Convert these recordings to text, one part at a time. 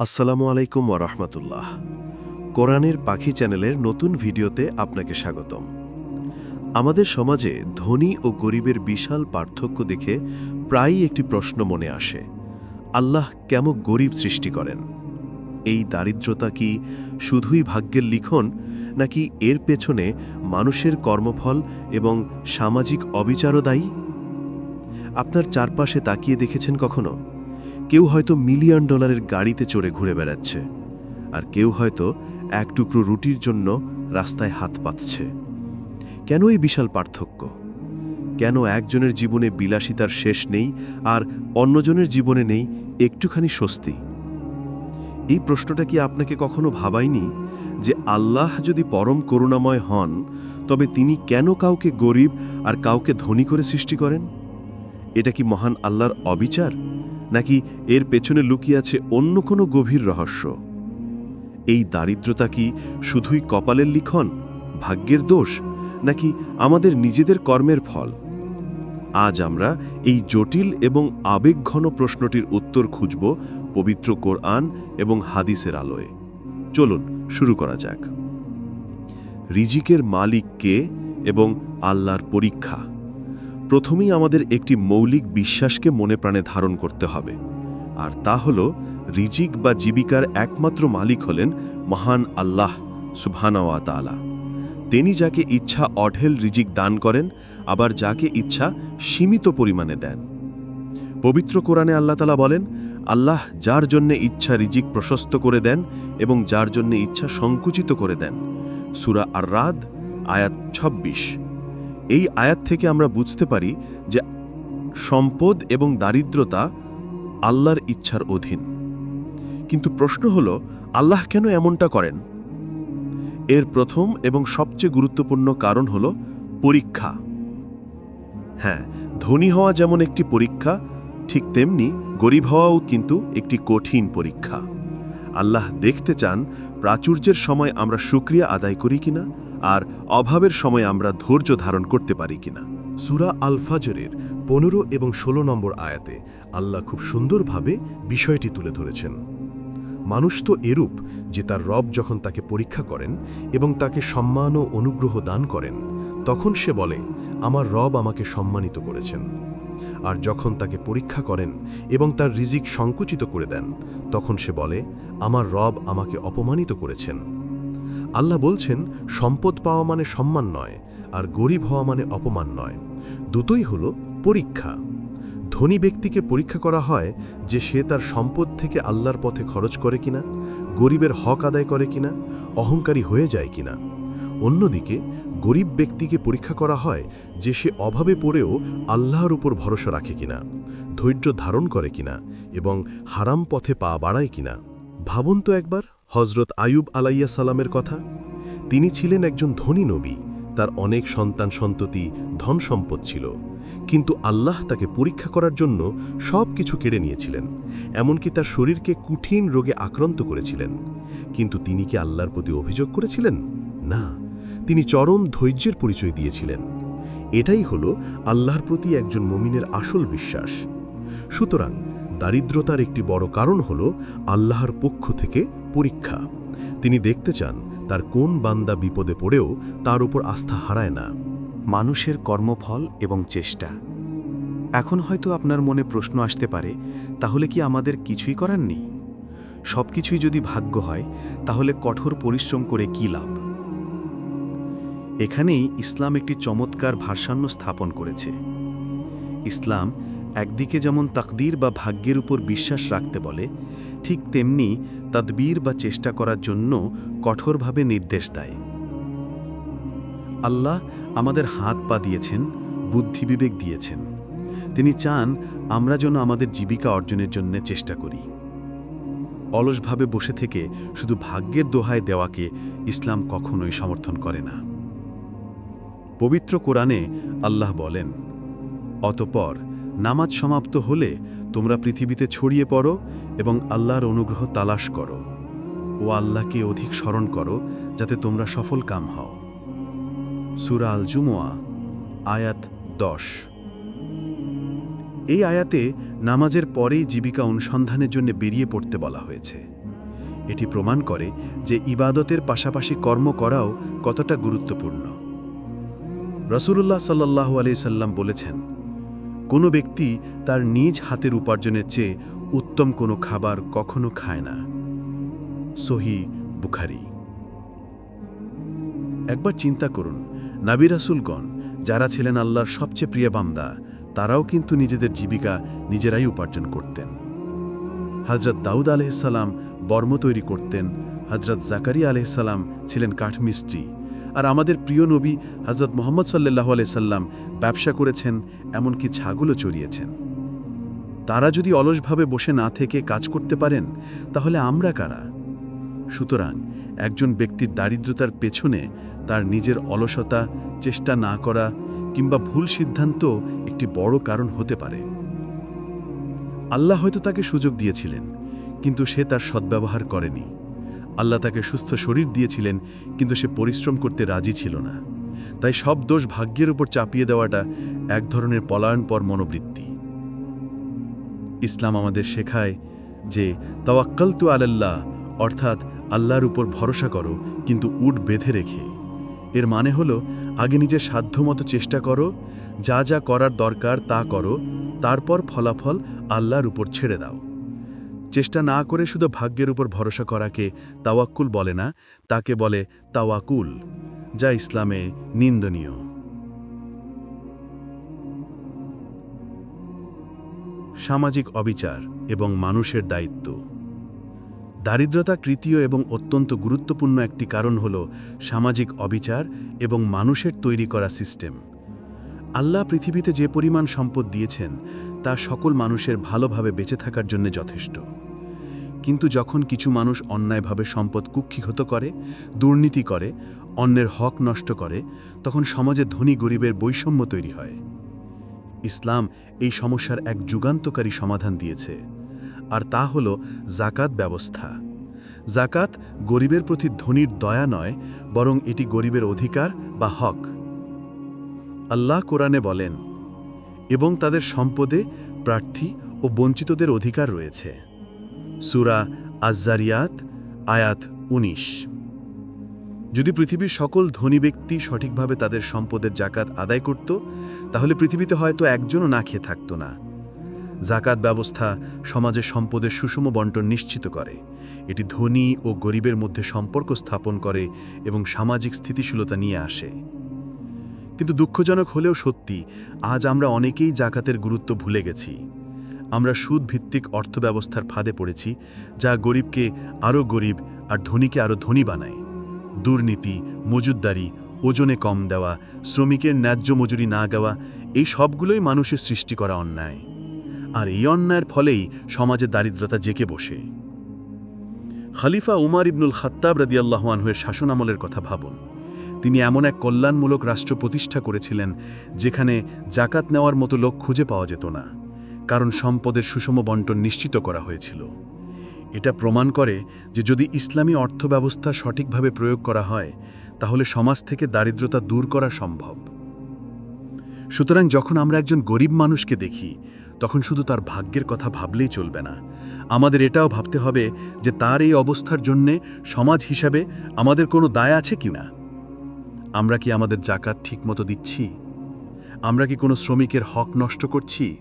আসসালামু আলাইকুম ওরহমতুল্লাহ কোরআনের পাখি চ্যানেলের নতুন ভিডিওতে আপনাকে স্বাগতম। আমাদের সমাজে ধনী ও গরিবের বিশাল পার্থক্য দেখে প্রায়ই একটি প্রশ্ন মনে আসে, আল্লাহ কেমন গরিব সৃষ্টি করেন? এই দারিদ্রতা কি শুধুই ভাগ্যের লিখন, নাকি এর পেছনে মানুষের কর্মফল এবং সামাজিক অবিচারও দায়ী? আপনার চারপাশে তাকিয়ে দেখেছেন কখনো? কেউ হয়তো মিলিয়ন ডলারের গাড়িতে চড়ে ঘুরে বেড়াচ্ছে, আর কেউ হয়তো এক টুকরো রুটির জন্য রাস্তায় হাত পাতছে। কেন এই বিশাল পার্থক্য? কেন একজনের জীবনে বিলাসিতার শেষ নেই, আর অন্যজনের জীবনে নেই একটুখানি স্বস্তি? এই প্রশ্নটা কি আপনাকে কখনো ভাবায়নি যে আল্লাহ যদি পরম করুণাময় হন, তবে তিনি কেন কাউকে গরিব আর কাউকে ধনী করে সৃষ্টি করেন? এটা কি মহান আল্লাহর অবিচার? নাকি এর পেছনে লুকিয়ে আছে অন্য কোনো গভীর রহস্য? এই দারিদ্রতা কি শুধুই কপালের লিখন, ভাগ্যের দোষ, নাকি আমাদের নিজেদের কর্মের ফল? আজ আমরা এই জটিল এবং আবেগঘন প্রশ্নটির উত্তর খুঁজব পবিত্র কোরআন এবং হাদিসের আলোয়। চলুন শুরু করা যাক। রিজিকের মালিক কে এবং আল্লাহর পরীক্ষা? প্রথমেই আমাদের একটি মৌলিক বিশ্বাসকে মনে প্রাণে ধারণ করতে হবে। আর তা হল, রিজিক বা জীবিকার একমাত্র মালিক হলেন মহান আল্লাহ সুবহানাওয়া তাআলা। তিনি যাকে ইচ্ছা অঢেল রিজিক দান করেন, আবার যাকে ইচ্ছা সীমিত পরিমাণে দেন। পবিত্র কোরআনে আল্লাহ তালা বলেন, আল্লাহ যার জন্যে ইচ্ছা রিজিক প্রশস্ত করে দেন এবং যার জন্যে ইচ্ছা সংকুচিত করে দেন। সুরা আর রাদ আয়াত ২৬ এই আয়াত থেকে আমরা বুঝতে পারি যে সম্পদ এবং দারিদ্রতা আল্লাহর ইচ্ছার অধীন। কিন্তু প্রশ্ন হল, আল্লাহ কেন এমনটা করেন? এর প্রথম এবং সবচেয়ে গুরুত্বপূর্ণ কারণ হল পরীক্ষা। হ্যাঁ ধনী হওয়া যেমন একটি পরীক্ষা, ঠিক তেমনি গরিব হওয়াও কিন্তু একটি কঠিন পরীক্ষা। আল্লাহ দেখতে চান প্রাচুর্যের সময় আমরা সুক্রিয়া আদায় করি কিনা আর অভাবের সময় আমরা ধৈর্য ধারণ করতে পারি কিনা। সুরা আল ফাজরের পনেরো এবং ষোলো নম্বর আয়াতে আল্লাহ খুব সুন্দরভাবে বিষয়টি তুলে ধরেছেন। মানুষ তো এরূপ যে তার রব যখন তাকে পরীক্ষা করেন এবং তাকে সম্মান ও অনুগ্রহ দান করেন, তখন সে বলে, আমার রব আমাকে সম্মানিত করেছেন। আর যখন তাকে পরীক্ষা করেন এবং তার রিজিক সংকুচিত করে দেন, তখন সে বলে, আমার রব আমাকে অপমানিত করেছেন। আল্লাহ বলছেন, সম্পদ পাওয়া মানে সম্মান নয়, আর গরিব হওয়া মানে অপমান নয়। দুটোই হল পরীক্ষা। ধনী ব্যক্তিকে পরীক্ষা করা হয় যে সে তার সম্পদ থেকে আল্লাহর পথে খরচ করে কিনা, গরিবের হক আদায় করে কিনা, অহংকারী হয়ে যায় কিনা। অন্যদিকে, গরিব ব্যক্তিকে পরীক্ষা করা হয় যে সে অভাবে পড়েও আল্লাহর উপর ভরসা রাখে কিনা, ধৈর্য ধারণ করে কিনা এবং হারাম পথে পা বাড়ায় কিনা। ভাবুন তো একবার হজরত আয়ুব আলাইয়া সালামের কথা। তিনি ছিলেন একজন ধনী নবী, তার অনেক সন্তান সন্ততি, ধন সম্পদ ছিল। কিন্তু আল্লাহ তাকে পরীক্ষা করার জন্য সব কিছু কেড়ে নিয়েছিলেন, এমনকি তার শরীরকে কঠিন রোগে আক্রান্ত করেছিলেন। কিন্তু তিনি কি আল্লাহর প্রতি অভিযোগ করেছিলেন? না, তিনি চরম ধৈর্যের পরিচয় দিয়েছিলেন। এটাই হল আল্লাহর প্রতি একজন মমিনের আসল বিশ্বাস। সুতরাং দারিদ্রতার একটি বড় কারণ হল আল্লাহর পক্ষ থেকে পরীক্ষা। তিনি দেখতে চান তার কোন বান্দা বিপদে পড়েও তার উপর আস্থা হারায় না। মানুষের কর্মফল এবং চেষ্টা। এখন হয়তো আপনার মনে প্রশ্ন আসতে পারে, তাহলে কি আমাদের কিছুই করার নেই? সব কিছুই যদি ভাগ্য হয়, তাহলে কঠোর পরিশ্রম করে কি লাভ? এখানেই ইসলাম একটি চমৎকার ভারসাম্য স্থাপন করেছে। ইসলাম একদিকে যেমন তাকদির বা ভাগ্যের উপর বিশ্বাস রাখতে বলে, ঠিক তেমনি তদবীর বা চেষ্টা করার জন্য কঠোরভাবে নির্দেশ দেয়। আল্লাহ আমাদের হাত পা দিয়েছেন, বুদ্ধি বিবেক দিয়েছেন। তিনি চান আমরা যেন আমাদের জীবিকা অর্জনের জন্য চেষ্টা করি। অলসভাবে বসে থেকে শুধু ভাগ্যের দোহায় দেওয়াকে ইসলাম কখনোই সমর্থন করে না। পবিত্র কোরআনে আল্লাহ বলেন, অতপর নামাজ সমাপ্ত হলে তোমরা পৃথিবীতে ছড়িয়ে পড়ো এবং আল্লাহর অনুগ্রহ তালাশ করো। ও আল্লাহকে অধিক স্মরণ করো, যাতে তোমরা সফল কাম হও। সুরা আল জুমোয়া আয়াত দশ। এই আয়াতে নামাজের পরেই জীবিকা অনুসন্ধানের জন্য বেরিয়ে পড়তে বলা হয়েছে। এটি প্রমাণ করে যে ইবাদতের পাশাপাশি কর্ম করাও কতটা গুরুত্বপূর্ণ। রসুল্লাহ সাল্লাহ আলি সাল্লাম বলেছেন কোনো ব্যক্তি তার নিজ হাতের উপার্জনের চেয়ে উত্তম কোনো খাবার কখনো খায় না। সহি বুখারি। একবার চিন্তা করুন, নাবি রাসুলগণ যারা ছিলেন আল্লাহর সবচেয়ে প্রিয় বান্দা, তারাও কিন্তু নিজেদের জীবিকা নিজেরাই উপার্জন করতেন। হজরত দাউদ আলহিসাল্লাম বর্ম তৈরি করতেন হজরত জাকারিয়া আলহিসাল্লাম ছিলেন কাঠমিস্ত্রি আর আমাদের প্রিয় নবী হজরত মোহাম্মদ সাল্লাহ আলাইসাল্লাম ব্যবসা করেছেন, এমনকি ছাগলও চড়িয়েছেন। তারা যদি অলসভাবে বসে না থেকে কাজ করতে পারেন, তাহলে আমরা কারা? সুতরাং একজন ব্যক্তির দারিদ্রতার পেছনে তার নিজের অলসতা, চেষ্টা না করা, কিংবা ভুল সিদ্ধান্ত একটি বড় কারণ হতে পারে। আল্লাহ হয়তো তাকে সুযোগ দিয়েছিলেন, কিন্তু সে তার সদ্ব্যবহার করেনি। আল্লাহ তাকে সুস্থ শরীর দিয়েছিলেন, কিন্তু সে পরিশ্রম করতে রাজি ছিল না। তাই সব দোষ ভাগ্যের উপর চাপিয়ে দেওয়াটা এক ধরনের পলায়নপর মনোবৃত্তি। ইসলাম আমাদের শেখায় যে তাওয়াক্কাল তু আলাল্লাহ, অর্থাৎ আল্লাহর উপর ভরসা করো, কিন্তু উট বেঁধে রেখে। এর মানে হলো, আগে নিজের সাধ্যমতো চেষ্টা করো, যা যা করার দরকার তা করো, তারপর ফলাফল আল্লাহর উপর ছেড়ে দাও। চেষ্টা না করে শুধু ভাগ্যের উপর ভরসা করাকে তাওয়াক্কুল বলে না, তাকে বলে তাওয়াকুল, যা ইসলামে নিন্দনীয়। সামাজিক অবিচার এবং মানুষের দায়িত্ব। দারিদ্রতা কৃতীয় এবং অত্যন্ত গুরুত্বপূর্ণ একটি কারণ হল সামাজিক অবিচার এবং মানুষের তৈরি করা সিস্টেম। আল্লাহ পৃথিবীতে যে পরিমাণ সম্পদ দিয়েছেন, তা সকল মানুষের ভালোভাবে বেঁচে থাকার জন্য যথেষ্ট। কিন্তু যখন কিছু মানুষ অন্যায়ভাবে সম্পদ কুক্ষিগত করে, দুর্নীতি করে, অন্যের হক নষ্ট করে, তখন সমাজে ধনী গরিবের বৈষম্য তৈরি হয়। ইসলাম এই সমস্যার এক যুগান্তকারী সমাধান দিয়েছে। আর তা হল জাকাত ব্যবস্থা। জাকাত গরিবের প্রতি ধনীর দয়া নয়, বরং এটি গরিবের অধিকার বা হক। আল্লাহ কোরআনে বলেন, এবং তাদের সম্পদে প্রার্থী ও বঞ্চিতদের অধিকার রয়েছে। সুরা আজ্জারিয়াত, আয়াত ১৯ যদি পৃথিবীর সকল ধনী ব্যক্তি সঠিকভাবে তাদের সম্পদের জাকাত আদায় করত, তাহলে পৃথিবীতে হয়তো একজনও না খেয়ে থাকত না। জাকাত ব্যবস্থা সমাজের সম্পদের সুষম বন্টন নিশ্চিত করে। এটি ধনী ও গরিবের মধ্যে সম্পর্ক স্থাপন করে এবং সামাজিক স্থিতিশীলতা নিয়ে আসে। কিন্তু দুঃখজনক হলেও সত্যি, আজ আমরা অনেকেই জাকাতের গুরুত্ব ভুলে গেছি। আমরা সুদ ভিত্তিক অর্থব্যবস্থার ফাঁদে পড়েছি, যা গরিবকে আরও গরিব আর ধনীকে আরও ধনী বানায়। দুর্নীতি, মজুদদারি, ওজনে কম দেওয়া, শ্রমিকের ন্যায্য মজুরি না দেওয়া এই সবগুলোই মানুষের সৃষ্টি করা অন্যায়। আর এই অন্যায়ের ফলেই সমাজে দারিদ্রতা জেকে বসে। খালিফা উমার ইবনুল খাত্তাব রাদিয়াল্লাহুয়ানহের শাসনামলের কথা ভাবুন। তিনি এমন এক কল্যাণমূলক রাষ্ট্র প্রতিষ্ঠা করেছিলেন, যেখানে জাকাত নেওয়ার মতো লোক খুঁজে পাওয়া যেত না। কারণ সম্পদের সুষম বন্টন নিশ্চিত করা হয়েছিল। এটা প্রমাণ করে যে যদি ইসলামী অর্থব্যবস্থা সঠিকভাবে প্রয়োগ করা হয়, তাহলে সমাজ থেকে দারিদ্রতা দূর করা সম্ভব। সুতরাং যখন আমরা একজন গরিব মানুষকে দেখি, তখন শুধু তার ভাগ্যের কথা ভাবলেই চলবে না। আমাদের এটাও ভাবতে হবে যে তার এই অবস্থার জন্যে সমাজ হিসাবে আমাদের কোনো দায় আছে কি না আমরা কি আমাদের জাকাত ঠিকমতো দিচ্ছি? আমরা কি কোনো শ্রমিকের হক নষ্ট করছি?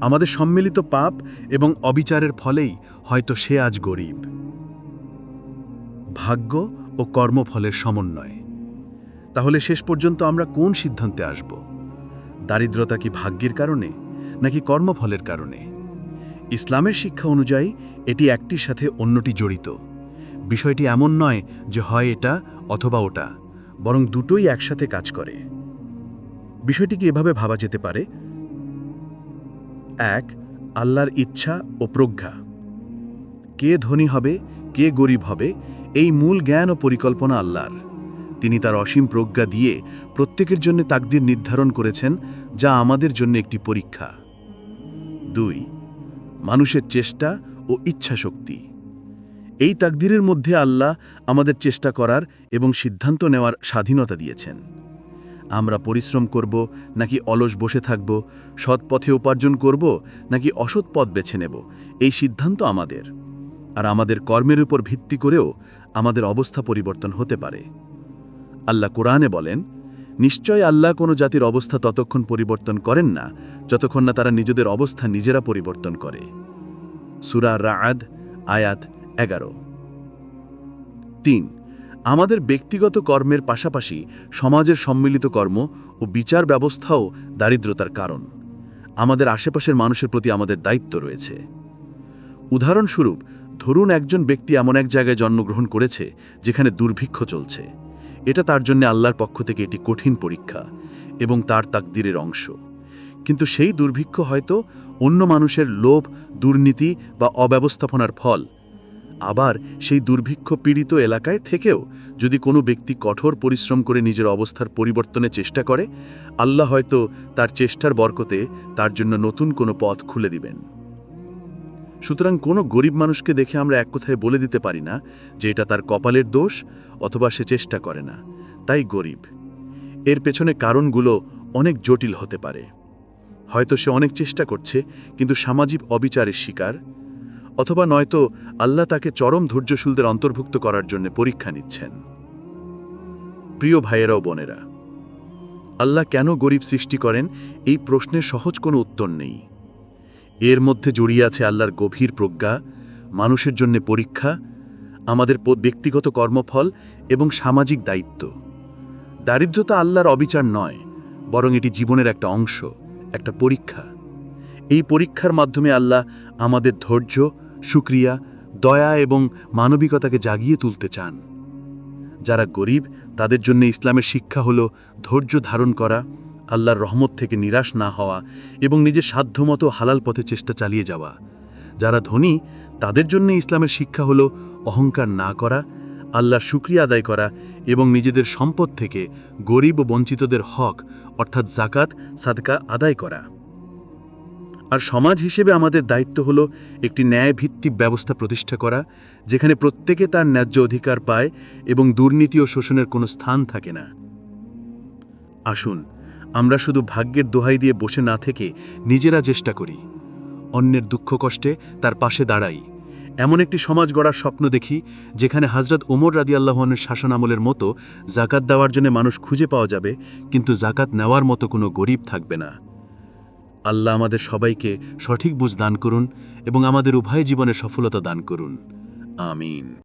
আমাদের সম্মিলিত পাপ এবং অবিচারের ফলেই হয়তো সে আজ গরিব। ভাগ্য ও কর্মফলের সমন্বয়। তাহলে শেষ পর্যন্ত আমরা কোন সিদ্ধান্তে আসব? দারিদ্রতা কি ভাগ্যের কারণে, নাকি কর্মফলের কারণে? ইসলামের শিক্ষা অনুযায়ী, এটি একটির সাথে অন্যটি জড়িত। বিষয়টি এমন নয় যে হয় এটা অথবা ওটা, বরং দুটোই একসাথে কাজ করে। বিষয়টিকে এভাবে ভাবা যেতে পারে এক, আল্লাহর ইচ্ছা ও প্রজ্ঞা। কে ধনী হবে, কে গরিব হবে, এই মূল জ্ঞান ও পরিকল্পনা আল্লাহর। তিনি তার অসীম প্রজ্ঞা দিয়ে প্রত্যেকের জন্য তাকদির নির্ধারণ করেছেন, যা আমাদের জন্য একটি পরীক্ষা। দুই, মানুষের চেষ্টা ও ইচ্ছা শক্তি এই তাকদিরের মধ্যে আল্লাহ আমাদের চেষ্টা করার এবং সিদ্ধান্ত নেওয়ার স্বাধীনতা দিয়েছেন। আমরা পরিশ্রম করব, নাকি অলস বসে থাকব, সৎ পথে উপার্জন করব, নাকি অসৎ পথ বেছে নেব? এই সিদ্ধান্ত আমাদের। আর আমাদের কর্মের উপর ভিত্তি করেও আমাদের অবস্থা পরিবর্তন হতে পারে। আল্লাহ কোরআনে বলেন, নিশ্চয় আল্লাহ কোনো জাতির অবস্থা ততক্ষণ পরিবর্তন করেন না, যতক্ষণ না তারা নিজেদের অবস্থা নিজেরা পরিবর্তন করে। সুরা রাআদ, আয়াত এগারো। তিন আমাদের ব্যক্তিগত কর্মের পাশাপাশি সমাজের সম্মিলিত কর্ম ও বিচার ব্যবস্থাও দারিদ্রতার কারণ। আমাদের আশেপাশের মানুষের প্রতি আমাদের দায়িত্ব রয়েছে। উদাহরণস্বরূপ, ধরুন একজন ব্যক্তি এমন এক জায়গায় জন্মগ্রহণ করেছে যেখানে দুর্ভিক্ষ চলছে। এটা তার জন্য আল্লাহর পক্ষ থেকে এটি কঠিন পরীক্ষা এবং তার তাকদিরের অংশ। কিন্তু সেই দুর্ভিক্ষ হয়তো অন্য মানুষের লোভ, দুর্নীতি বা অব্যবস্থাপনার ফল আবার সেই দুর্ভিক্ষ পীড়িত এলাকায় থেকেও যদি কোনো ব্যক্তি কঠোর পরিশ্রম করে নিজের অবস্থার পরিবর্তনের চেষ্টা করে, আল্লাহ হয়তো তার চেষ্টার বরকতে তার জন্য নতুন কোনো পথ খুলে দিবেন। সুতরাং কোনো গরিব মানুষকে দেখে আমরা এক কথায় বলে দিতে পারি না যে এটা তার কপালের দোষ অথবা সে চেষ্টা করে না। তাই গরিব। এর পেছনে কারণগুলো অনেক জটিল হতে পারে। হয়তো সে অনেক চেষ্টা করছে, কিন্তু সামাজিক অবিচারের শিকার অথবা নয়তো আল্লাহ তাকে চরম ধৈর্যশীলদের অন্তর্ভুক্ত করার জন্য পরীক্ষা নিচ্ছেন। প্রিয় ভাইয়েরা ও বোনেরা, আল্লাহ কেন গরিব সৃষ্টি করেন? এই প্রশ্নের সহজ কোনো উত্তর নেই। এর মধ্যে জড়িয়ে আছে আল্লাহর গভীর প্রজ্ঞা, মানুষের জন্য পরীক্ষা, আমাদের ব্যক্তিগত কর্মফল এবং সামাজিক দায়িত্ব। দারিদ্রতা আল্লাহর অবিচার নয়, বরং এটি জীবনের একটা অংশ, একটা পরীক্ষা। এই পরীক্ষার মাধ্যমে আল্লাহ আমাদের ধৈর্য সুক্রিয়া, দয়া এবং মানবিকতাকে জাগিয়ে তুলতে চান। যারা গরিব, তাদের জন্য ইসলামের শিক্ষা হল ধৈর্য ধারণ করা, আল্লাহর রহমত থেকে নিরাশ না হওয়া এবং নিজের সাধ্যমতো হালাল পথে চেষ্টা চালিয়ে যাওয়া। যারা ধনী, তাদের জন্য ইসলামের শিক্ষা হল অহংকার না করা, আল্লাহর শুক্রিয়া আদায় করা এবং নিজেদের সম্পদ থেকে গরিব ও বঞ্চিতদের হক, অর্থাৎ জাকাত সাদকা আদায় করা। আর সমাজ হিসেবে আমাদের দায়িত্ব হল একটি ন্যায়ভিত্তিক ব্যবস্থা প্রতিষ্ঠা করা, যেখানে প্রত্যেকে তার ন্যায্য অধিকার পায় এবং দুর্নীতি ও শোষণের কোনো স্থান থাকে না। আসুন, আমরা শুধু ভাগ্যের দোহাই দিয়ে বসে না থেকে নিজেরা চেষ্টা করি। অন্যের দুঃখ কষ্টে তার পাশে দাঁড়াই। এমন একটি সমাজ গড়ার স্বপ্ন দেখি, যেখানে হজরত ওমর রাদিয়াল্লাহনের শাসন আমলের মতো জাকাত দেওয়ার জন্য মানুষ খুঁজে পাওয়া যাবে, কিন্তু জাকাত নেওয়ার মতো কোনো গরিব থাকবে না। আল্লাহ আমাদের সবাইকে সঠিক বুঝ দান করুন এবং আমাদের উভয় জীবনে সফলতা দান করুন। আমিন।